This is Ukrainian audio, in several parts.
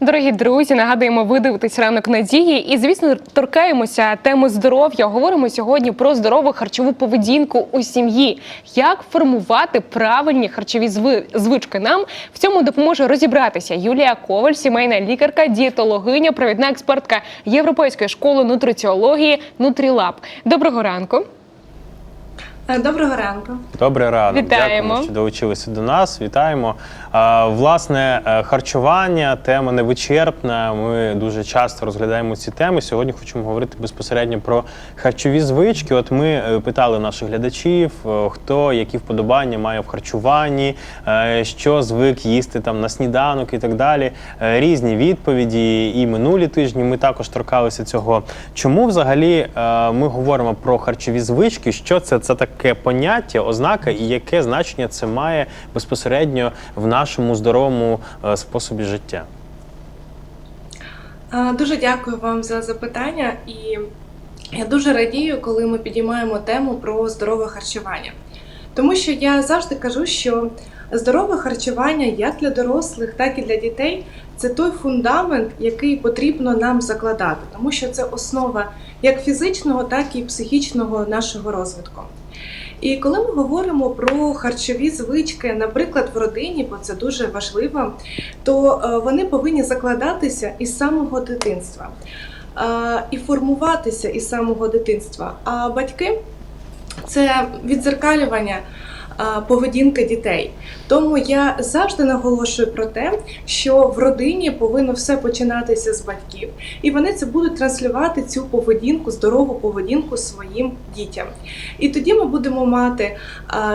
Дорогі друзі, нагадуємо, ви дивитесь ранок надії. І звісно, торкаємося теми здоров'я. Говоримо сьогодні про здорову харчову поведінку у сім'ї. Як формувати правильні харчові звички? Нам в цьому допоможе розібратися Юлія Коваль, сімейна лікарка, дієтологиня, провідна експертка Європейської школи нутриціології Нутрілаб. Доброго ранку. Е, Доброго ранку. Добрий ранок. Вітаємо. Дякуємо, що долучилися до нас. Вітаємо. Власне, е, харчування тема невичерпна. Ми дуже часто розглядаємо ці теми. Сьогодні хочемо говорити безпосередньо про харчові звички. От ми е, питали наших глядачів, е, хто які вподобання має в харчуванні, що звик їсти там на сніданок і так далі. Різні відповіді. І минулі тижні ми також торкалися цього. Чому взагалі ми говоримо про харчові звички? Що це? Це таке поняття, ознака, і яке значення це має безпосередньо в нашому здоровому е, способі життя? Дуже дякую вам за запитання, і я дуже радію, коли ми підіймаємо тему про здорове харчування. Тому що я завжди кажу, що здорове харчування як для дорослих, так і для дітей це той фундамент, який потрібно нам закладати, тому що це основа як фізичного, так і психічного нашого розвитку. І коли ми говоримо про харчові звички, наприклад, в родині, бо це дуже важливо, то е, вони повинні закладатися із самого дитинства е, і формуватися із самого дитинства. А батьки це відзеркалювання поведінки дітей. Тому я завжди наголошую про те, що в родині повинно все починатися з батьків, і вони це будуть транслювати цю поведінку, здорову поведінку своїм дітям. І тоді ми будемо мати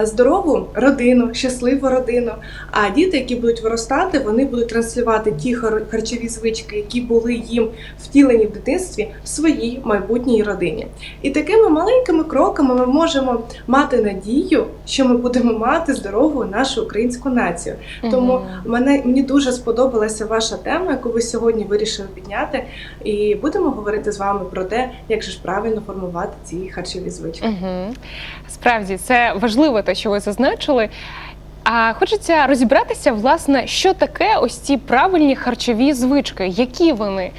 здорову родину, щасливу родину. А діти, які будуть виростати, вони будуть транслювати ті хар- харчові звички, які були їм втілені в дитинстві в своїй майбутній родині. І такими маленькими кроками ми можемо мати надію, що ми будемо мати здорову нашу українську націю. Тому мене мені дуже сподобалася ваша тема, яку ви сьогодні вирішили підняти. І будемо говорити з вами про те, як же ж правильно формувати ці харчові звички. Угу. Справді це важливо, те, що ви зазначили. А хочеться розібратися, власне, що таке ось ці правильні харчові звички, які вони.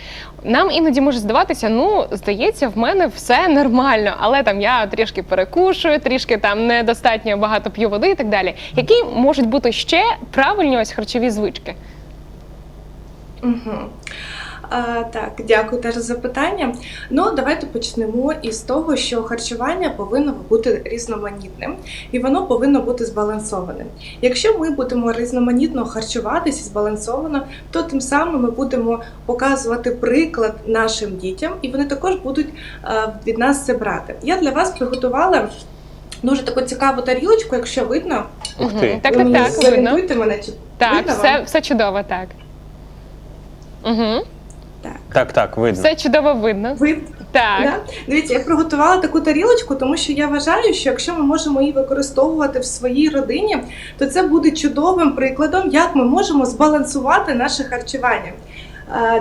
Нам іноді може здаватися, ну здається, в мене все нормально, але там я трішки перекушую, трішки там недостатньо багато п'ю води і так далі. Які можуть бути ще правильні ось харчові звички? Угу. А, так, дякую теж за запитання. Ну, давайте почнемо із того, що харчування повинно бути різноманітним і воно повинно бути збалансованим. Якщо ми будемо різноманітно харчуватися збалансовано, то тим самим ми будемо показувати приклад нашим дітям, і вони також будуть від нас це брати. Я для вас приготувала дуже таку цікаву тарілочку, якщо видно. Ух ти. Так, так, так, видно. зорієнтуйте мене чи Так, видно все, вам? все чудово, так. Угу. Так. Так, видно. Все чудово видно. Ви Так. Да? Дивіться, я приготувала таку тарілочку, тому що я вважаю, що якщо ми можемо її використовувати в своїй родині, то це буде чудовим прикладом, як ми можемо збалансувати наше харчування.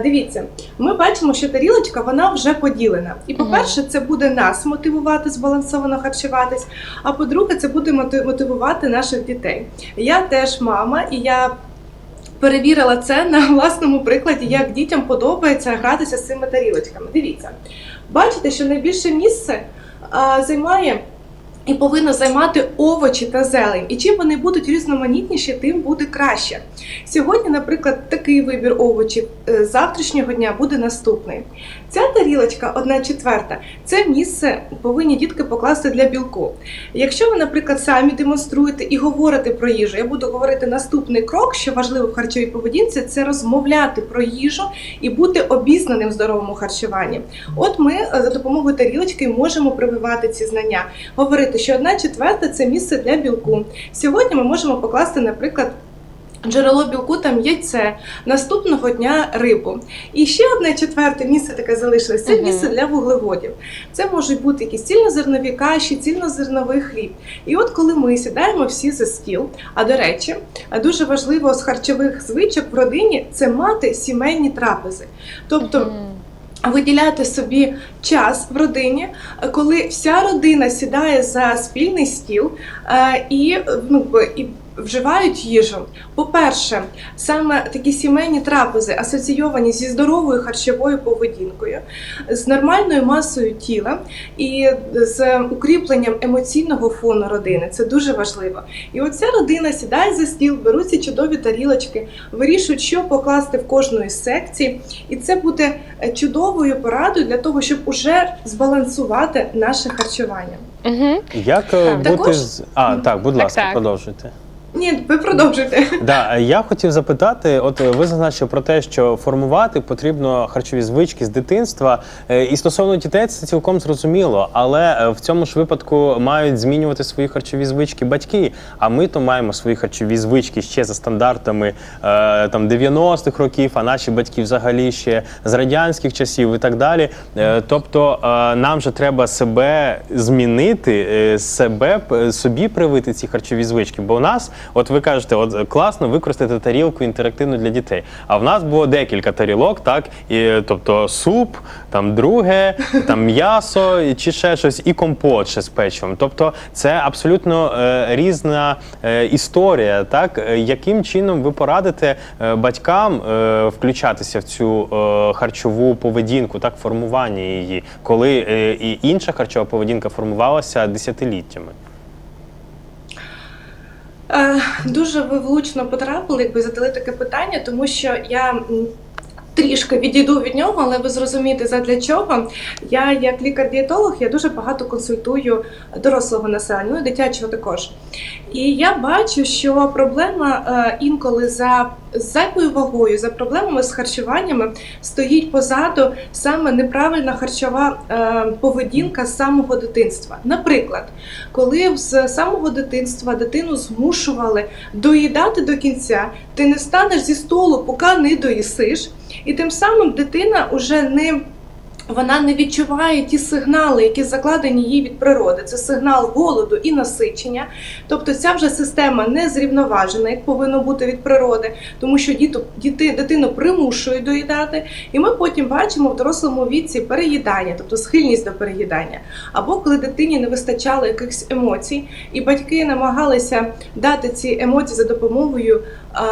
Дивіться, ми бачимо, що тарілочка вона вже поділена. І по-перше, це буде нас мотивувати збалансовано харчуватись. А по-друге, це буде моти- мотивувати наших дітей. Я теж мама, і я перевірила це на власному прикладі, як дітям подобається гратися з цими тарілочками. Дивіться, бачите, що найбільше місце а, займає. І повинно займати овочі та зелень. І чим вони будуть різноманітніші, тим буде краще. Сьогодні, наприклад, такий вибір овочів е, завтрашнього дня буде наступний. Ця тарілочка, одна четверта, це місце повинні дітки покласти для білку. Якщо ви, наприклад, самі демонструєте і говорите про їжу, я буду говорити наступний крок, що важливо в харчовій поведінці, це розмовляти про їжу і бути обізнаним в здоровому харчуванні. От ми е, за допомогою тарілочки можемо прививати ці знання, говорити, що одна четверта це місце для білку. Сьогодні ми можемо покласти, наприклад. Джерело білку там яйце, наступного дня рибу. І ще одне четверте місце таке залишилось це місце для вуглеводів. Це можуть бути якісь цільнозернові каші, цільнозерновий хліб. І от коли ми сідаємо всі за стіл, а до речі, дуже важливо з харчових звичок в родині це мати сімейні трапези. Тобто виділяти собі час в родині, е, коли вся родина сідає за спільний стіл е, і, ну, і вживають їжу. По-перше, саме такі сімейні трапези асоційовані зі здоровою харчовою поведінкою, з нормальною масою тіла і з укріпленням емоційного фону родини. Це дуже важливо. І оця родина сідає за стіл, беруть ці чудові тарілочки, вирішують, що покласти в кожну із секцій, і це буде е, чудовою порадою для того, щоб уже збалансувати наше харчування. Угу. Як е, Так. бути Також- з. А, так, будь Так, ласка, так. продовжуйте. Ні, ви продовжуйте. Да, я хотів запитати, от ви зазначили про те, що формувати потрібно харчові звички з дитинства. Е, І стосовно дітей це цілком зрозуміло, але е, в цьому ж випадку мають змінювати свої харчові звички батьки. А ми то маємо свої харчові звички ще за стандартами е, там 90-х років, а наші батьки взагалі ще з радянських часів і так далі. Тобто нам же треба себе змінити, себе собі привити ці харчові звички. Бо у нас, от ви кажете, от класно використати тарілку інтерактивну для дітей. А в нас було декілька тарілок, так і тобто суп, там друге, там м'ясо чи ще щось, і компот ще з печивом. Тобто, це абсолютно е, різна е, історія. Так Е, яким чином ви порадите е, батькам е, включатися в цю е, харчову поведінку, так формування її, коли е, і інша харчова поведінка формувалася десятиліттями? Е, Дуже ви влучно потрапили, якби задали таке питання, тому що я трішки відійду від нього, але ви зрозумієте задля чого. Я, як лікар-дієтолог, я дуже багато консультую дорослого населення, ну і дитячого також. І я бачу, що проблема е, інколи за зайвою вагою, за проблемами з харчуваннями стоїть позаду саме неправильна харчова е, поведінка з самого дитинства. Наприклад, коли з самого дитинства дитину змушували доїдати до кінця, ти не встанеш зі столу, поки не доїсиш, і тим самим дитина вже не вона не відчуває ті сигнали, які закладені їй від природи. Це сигнал голоду і насичення. Тобто ця вже система не зрівноважена, як повинно бути від природи, тому що діту, діти, дитину примушують доїдати, і ми потім бачимо в дорослому віці переїдання, тобто схильність до переїдання. Або коли дитині не вистачало якихось емоцій, і батьки намагалися дати ці емоції за допомогою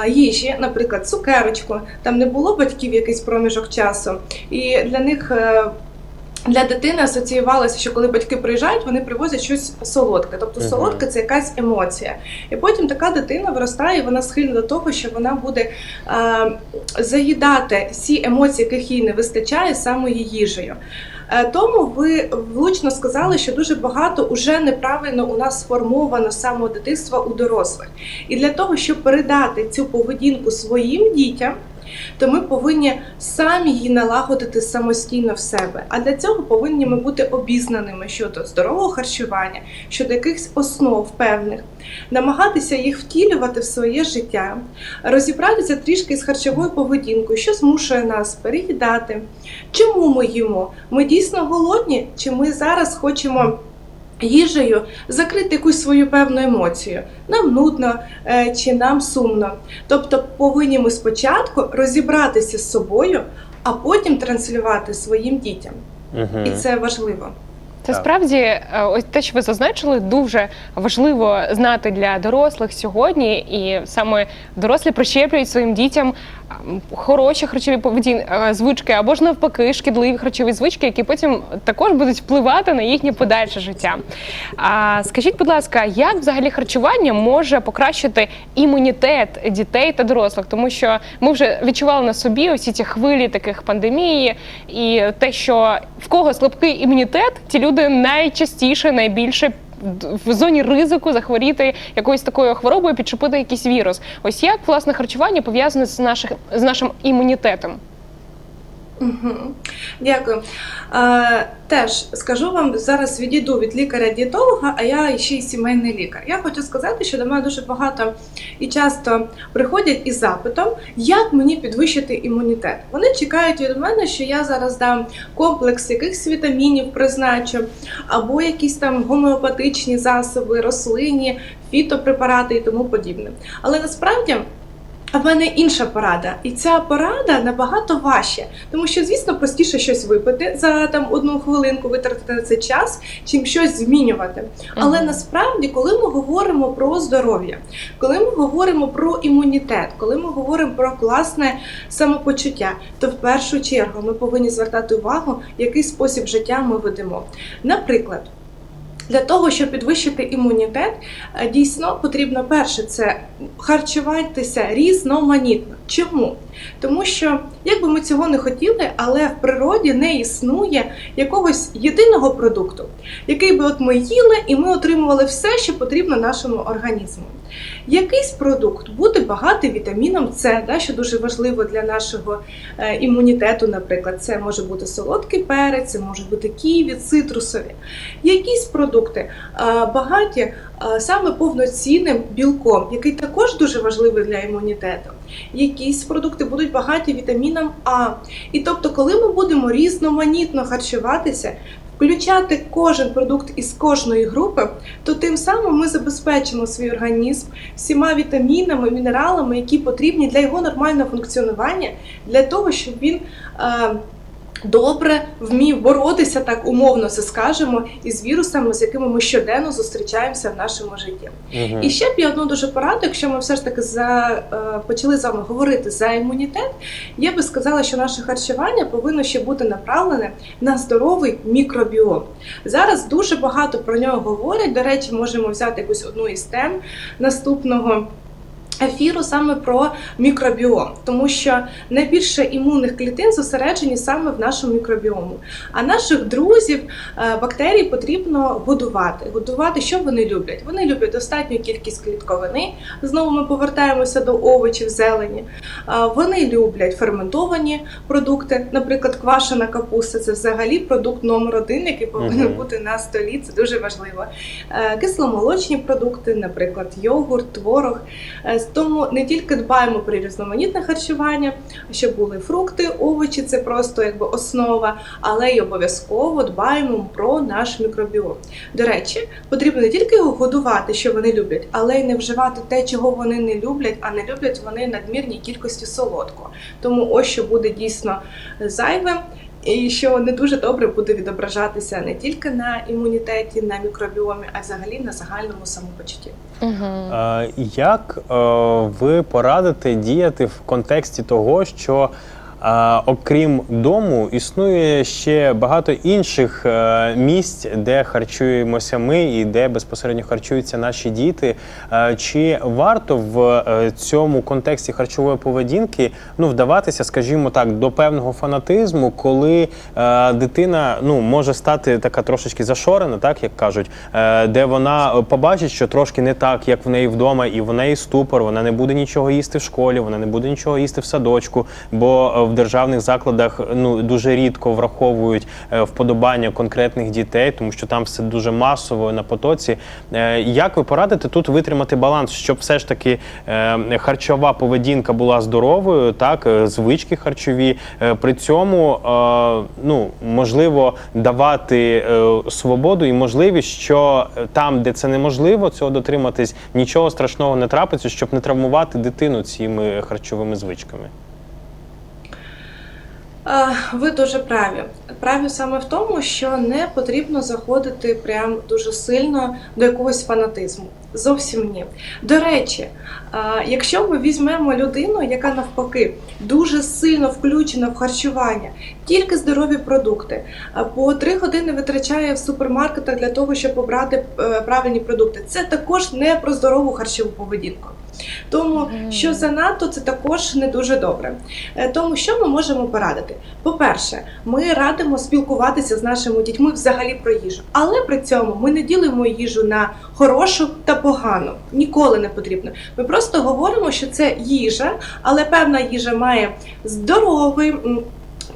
їжі, наприклад, цукерочку. Там не було батьків якийсь проміжок часу, і для них. е, Для дитини асоціювалося, що коли батьки приїжджають, вони привозять щось солодке. Тобто Мгм. солодке це якась емоція. І потім така дитина виростає, вона схильна до того, що вона буде е, заїдати всі емоції, яких їй не вистачає самою їжею. Е, Тому ви влучно сказали, що дуже багато уже неправильно у нас сформовано з самого дитинства у дорослих. І для того, щоб передати цю поведінку своїм дітям, то ми повинні самі її налагодити самостійно в себе. А для цього повинні ми бути обізнаними щодо здорового харчування, щодо якихось основ певних, намагатися їх втілювати в своє життя, розібратися трішки з харчовою поведінкою, що змушує нас переїдати, чому ми їмо. Ми дійсно голодні, чи ми зараз хочемо. Їжею закрити якусь свою певну емоцію. Нам нудно е, чи нам сумно. Тобто повинні ми спочатку розібратися з собою, а потім транслювати своїм дітям. Угу. І це важливо. Це Так. справді е, ось те, що ви зазначили, дуже важливо знати для дорослих сьогодні, і саме дорослі прищеплюють своїм дітям хороші харчові поведін е, звички або ж навпаки шкідливі харчові звички, які потім також будуть впливати на їхнє подальше життя. А скажіть, будь ласка, як взагалі харчування може покращити імунітет дітей та дорослих? Тому що ми вже відчували на собі усі ці хвилі таких пандемії, і те, що в кого слабкий імунітет, ті люди найчастіше, найбільше в зоні ризику захворіти якоюсь такою хворобою, підчепити якийсь вірус. Ось як власне харчування пов'язане з наших з нашим імунітетом? Дякую. Теж скажу вам зараз відійду від лікаря-дієтолога, а я ще й сімейний лікар. Я хочу сказати, що до мене дуже багато і часто приходять із запитом, як мені підвищити імунітет. Вони чекають від мене, що я зараз дам комплекс якихось вітамінів, призначу, або якісь там гомеопатичні засоби, рослинні, фітопрепарати і тому подібне. Але насправді. А в мене інша порада, і ця порада набагато важча, тому що, звісно, простіше щось випити за там одну хвилинку, витратити на це час, чим щось змінювати. Але насправді, коли ми говоримо про здоров'я, коли ми говоримо про імунітет, коли ми говоримо про класне самопочуття, то в першу чергу ми повинні звертати увагу, який спосіб життя ми ведемо. Наприклад. Для того, щоб підвищити імунітет, е, дійсно потрібно перше це харчуватися різноманітно. Чому? Тому що, як би ми цього не хотіли, але в природі не існує якогось єдиного продукту, який би от ми їли, і ми отримували все, що потрібно нашому організму. Якийсь продукт буде багатий вітаміном С, да, що дуже важливо для нашого е, імунітету, наприклад, це може бути солодкий перець, це може бути ківі, цитрусові. Якісь продукти е, багаті е, саме повноцінним білком, який також дуже важливий для імунітету. Якісь продукти будуть багаті вітаміном А. І тобто, коли ми будемо різноманітно харчуватися, включати кожен продукт із кожної групи, то тим самим ми забезпечимо свій організм всіма вітамінами, мінералами, які потрібні для його нормального функціонування, для того, щоб він е, добре вмів боротися, так умовно це скажемо, із вірусами, з якими ми щоденно зустрічаємося в нашому житті. Мгм. І ще б я одну дуже пораду, якщо ми все ж таки за, е, почали з вами говорити за імунітет, я би сказала, що наше харчування повинно ще бути направлене на здоровий мікробіом. Зараз дуже багато про нього говорять. До речі, можемо взяти якусь одну із тем наступного. Ефіру саме про мікробіом, тому що найбільше імунних клітин зосереджені саме в нашому мікробіому. А наших друзів е, бактерій потрібно годувати. Годувати, що вони люблять? Вони люблять достатню кількість клітковини. Знову ми повертаємося до овочів, зелені. Е, Вони люблять ферментовані продукти, наприклад, квашена капуста це взагалі продукт номер один, який повинен бути на столі. Це дуже важливо. Е, Кисломолочні продукти, наприклад, йогурт, творог. Тому не тільки дбаємо про різноманітне харчування, щоб були фрукти, овочі це просто якби основа, але й обов'язково дбаємо про наш мікробіом. До речі, потрібно не тільки його годувати, що вони люблять, але й не вживати те, чого вони не люблять, а не люблять вони надмірній кількості солодкого. Тому ось що буде дійсно зайве. І що не дуже добре буде відображатися не тільки на імунітеті, на мікробіомі, а взагалі на загальному самопочутті. Як е, ви порадите діяти в контексті того, що окрім дому існує ще багато інших е, місць, де харчуємося ми і де безпосередньо харчуються наші діти? Е, Чи варто в е, цьому контексті харчової поведінки ну вдаватися, скажімо так, до певного фанатизму, коли дитина ну може стати така трошечки зашорена, так як кажуть, де вона побачить, що трошки не так, як в неї вдома, і в неї ступор, вона не буде нічого їсти в школі, вона не буде нічого їсти в садочку, бо в державних закладах ну дуже рідко враховують е, вподобання конкретних дітей, тому що там все дуже масово на потоці. Е, Як ви порадите тут витримати баланс, щоб все ж таки е, харчова поведінка була здоровою, так звички харчові, при цьому ну можливо давати свободу і можливість, що там, де це неможливо, цього дотриматись, нічого страшного не трапиться, щоб не травмувати дитину цими харчовими звичками. Ви дуже праві. Праві саме в тому, що не потрібно заходити прям дуже сильно до якогось фанатизму. Зовсім ні. До речі, якщо ми візьмемо людину, яка навпаки дуже сильно включена в харчування, тільки здорові продукти, по три години витрачає в супермаркетах для того, щоб обрати е, правильні продукти, це також не про здорову харчову поведінку. Тому що занадто це також не дуже добре. Е, Тому що ми можемо порадити? По-перше, ми радимо спілкуватися з нашими дітьми взагалі про їжу, але при цьому ми не ділимо їжу на хорошу та погану. Ніколи не потрібно. Ми просто говоримо, що це їжа, але певна їжа має здоровий.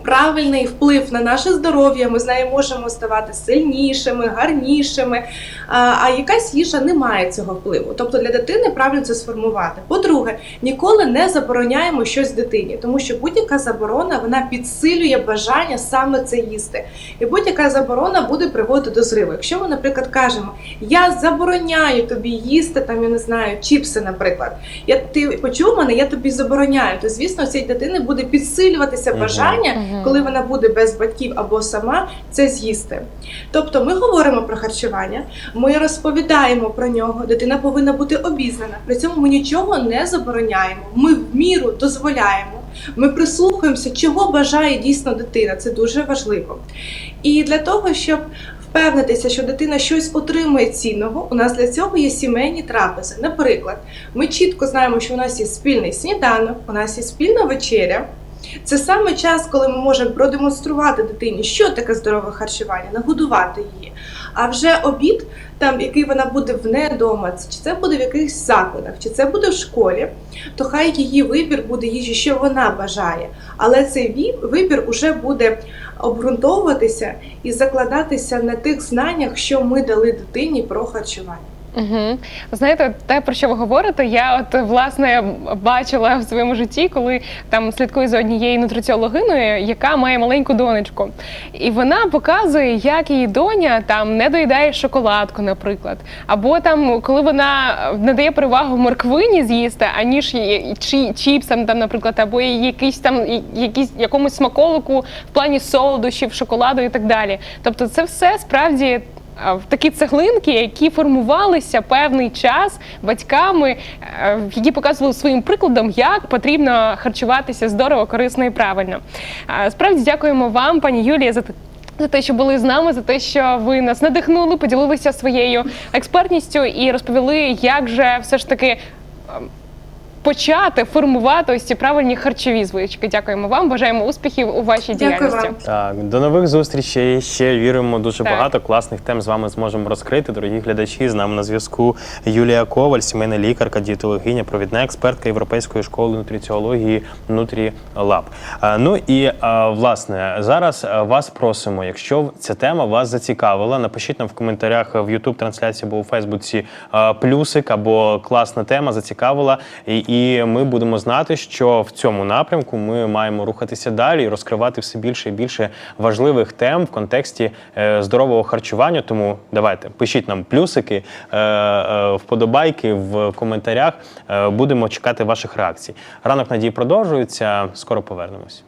Правильний вплив на наше здоров'я. Ми з нею можемо ставати сильнішими, гарнішими. А, якась їжа не має цього впливу. Тобто для дитини правильно це сформувати. По-друге, ніколи не забороняємо щось дитині, тому що будь-яка заборона вона підсилює бажання саме це їсти. І будь-яка заборона буде приводити до зриву. Якщо ми, наприклад, кажемо, я забороняю тобі їсти там, я не знаю, чіпси, наприклад. Я ти почув мене, я тобі забороняю. То звісно, у цієї дитини буде підсилюватися бажання. Коли вона буде без батьків або сама це з'їсти. Тобто, ми говоримо про харчування, ми розповідаємо про нього. Дитина повинна бути обізнана. При цьому ми нічого не забороняємо. Ми в міру дозволяємо. Ми прислухаємося, чого бажає дійсно дитина. Це дуже важливо. І для того, щоб впевнитися, що дитина щось отримує цінного, у нас для цього є сімейні трапези. Наприклад, ми чітко знаємо, що у нас є спільний сніданок, у нас є спільна вечеря. Це саме час, коли ми можемо продемонструвати дитині, що таке здорове харчування, нагодувати її. А вже обід, там який вона буде вне дома, чи це буде в якихось закладах, чи це буде в школі, то хай її вибір буде їжі, що вона бажає. Але цей вибір уже буде обґрунтовуватися і закладатися на тих знаннях, що ми дали дитині про харчування. Угу. Знаєте, те, про що ви говорите, я от власне бачила в своєму житті, коли там слідкую за однією нутриціологиною, яка має маленьку донечку. І вона показує, як її доня там не доїдає шоколадку, наприклад. Або там, коли вона надає перевагу морквині з'їсти, аніж чи, чіпсам, там, наприклад, або якийсь там якийсь якомусь смаколику в плані солодощів, шоколаду і так далі. Тобто, це все справді в такі цеглинки, які формувалися певний час батьками, е, які показували своїм прикладом, як потрібно харчуватися здорово, корисно і правильно. Справді дякуємо вам, пані Юлія, за за те, що були з нами, за те, що ви нас надихнули, поділилися своєю експертністю і розповіли, як же все ж таки ем, почати формувати ось ці правильні харчові звички. Дякуємо вам. Бажаємо успіхів у вашій Дякую діяльності. вам. Так, до нових зустрічей. Ще віримо, дуже Так. багато класних тем з вами зможемо розкрити. Дорогі глядачі, з нами на зв'язку Юлія Коваль, сімейна лікарка, дієтологиня, провідна експертка Європейської школи нутриціології Нутрілаб. Е, Ну і е, власне зараз е, вас просимо, якщо ця тема вас зацікавила, напишіть нам в коментарях в youtube трансляції або у Фейсбуці е, плюсик або класна тема зацікавила. І, і ми будемо знати, що в цьому напрямку ми маємо рухатися далі і розкривати все більше і більше важливих тем в контексті е, здорового харчування. Тому давайте пишіть нам плюсики, е, е, вподобайки в коментарях. Будемо чекати ваших реакцій. Ранок надії продовжується. Скоро повернемось.